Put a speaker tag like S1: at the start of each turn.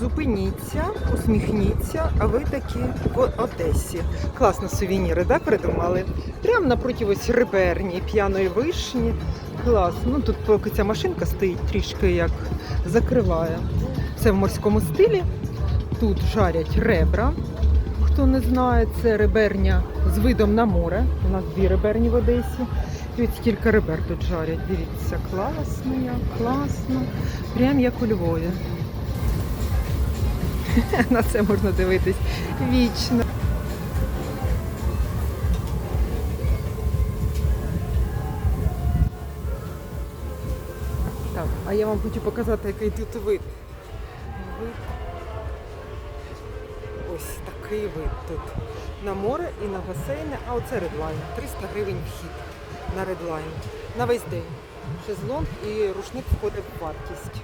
S1: Зупиніться, усміхніться, а ви такі в Одесі. Класно сувеніри, да, придумали? Прямо напроти ось реберні, п'яної вишні. Клас. Ну тут поки ця машинка стоїть трішки як закриває. Це в морському стилі. Тут жарять ребра. Хто не знає, це реберня з видом на море. У нас дві реберні в Одесі. І ось стільки ребер тут жарять. Дивіться, класно як, класно. Прям як у Львові. На це можна дивитись вічно. Так, а я вам хочу показати, який тут вид. Вид. Ось такий вид тут. На море і на басейни, а оце редлайн. 300 гривень вхід на редлайн. На весь день. Шезлонг і рушник входить в вартість.